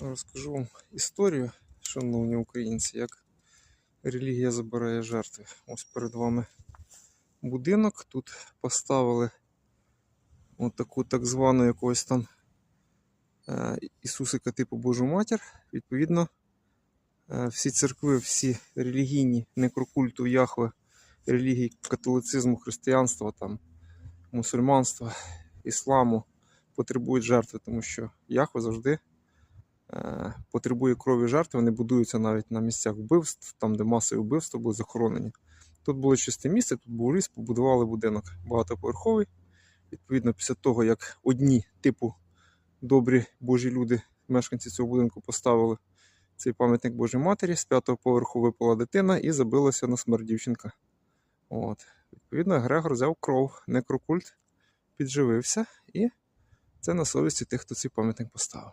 Розкажу вам історію, шановні українці, як релігія забирає жертви. Ось перед вами будинок. Тут поставили таку так звану якогось там е, Ісусика типу Божу Матір. Відповідно, е, всі церкви, всі релігійні некрокульту Яхве, релігії католицизму, християнства, там, мусульманства, ісламу потребують жертви, тому що Яхве завжди потребує крові жертв, вони будуються навіть на місцях вбивств, там, де масові вбивства були захоронені. Тут було чисте місце, тут був ліс, побудували будинок багатоповерховий. Відповідно, після того, як одні, типу, добрі божі люди, мешканці цього будинку, поставили цей пам'ятник Божій Матері, з п'ятого поверху випала дитина і забилася на смерть дівчинка. От. Відповідно, Грегор взяв кров, некрокульт, підживився, і це на совісті тих, хто цей пам'ятник поставив.